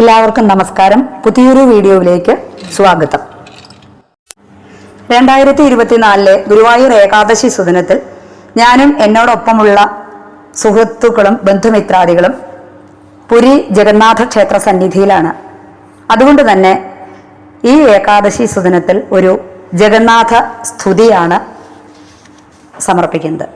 എല്ലാവർക്കും നമസ്കാരം. പുതിയൊരു വീഡിയോയിലേക്ക് സ്വാഗതം. രണ്ടായിരത്തി ഇരുപത്തിനാലിലെ ഗുരുവായൂർ ഏകാദശി സുദിനത്തിൽ ഞാനും എന്നോടൊപ്പമുള്ള സുഹൃത്തുക്കളും ബന്ധുമിത്രാദികളും പുരി ജഗന്നാഥ ക്ഷേത്ര സന്നിധിയിലാണ്. അതുകൊണ്ട് തന്നെ ഈ ഏകാദശി സുദിനത്തിൽ ഒരു ജഗന്നാഥ സ്തുതിയാണ് സമർപ്പിക്കുന്നത്.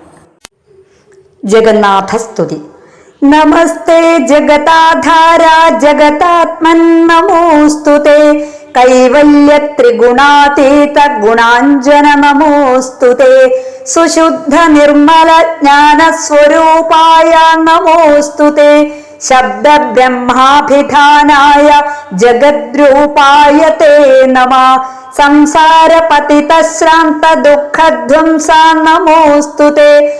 ജഗന്നാഥസ്തുതി നമസ്തേ नमस्ते जगताधारा जगतात्मन्नमोऽस्तु ते। कैवल्यत्रिगुणातीतगुणाञ्जनमोऽस्तु ते। सुशुद्धनिर्मलज्ञानस्वरूपाय नमोऽस्तु ते। शब्दब्रह्माभिधानाय जगद्रूपाय ते नमः। संसारपतितश्रान्तदुःखध्वंसा नमोऽस्तु ते।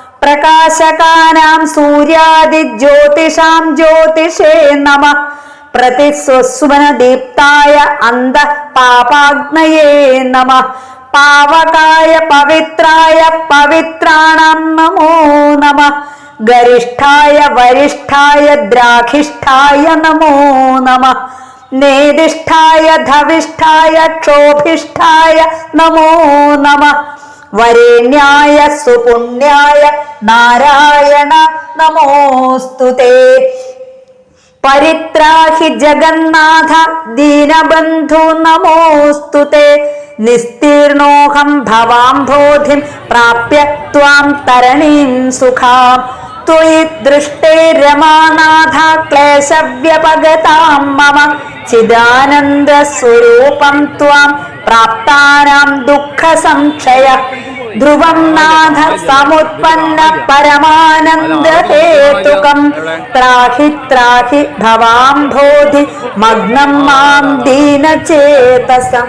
പ്രകാശകാനാം സൂര്യാദിജ്യോതിഷാം ജ്യോതിഷേ നമ. പ്രതിസ്വസ്വന ദീപ്തായ അന്ത പാപാഗ്നയേ നമ. പാവകായ പവിത്രായ പവിത്രാണം നമോ നമ. ഗരിഷ്ഠായ വരിഷ്ഠായ ദ്രാഘിഷ്ഠായ നമോ നമ. നേതിഷ്ഠായ ധവിഷ്ഠായ ക്ഷോഭിഷ്ഠായ നമോ നമ. വരേണ്യായ സുപുണ്യായ നാരായണ നമോസ്തുതേ പരിത്രാഹി ജഗന്നാഥ ദീനബന്ധു നമോസ്തുതേ നിസ്തീർണോഹം ഭവാംബോധിം പ്രാപ്യ ത്വാം തരണീം സുഖാം. രമാനാഥ ക്ലേശവ്യപഗതാം മമ. ചിദാനന്ദ സ്വരൂപം ത്വാം പ്രാപ്താനാം ദുഃഖ സംക്ഷയ ധ്രുവം നാഥ സമുത്പന്ന പരമാനന്ദ ഹേതുകം ത്രാഹി ത്രാഹി ഭവാംബോധി മഗ്നം മാം ദീനചേതസം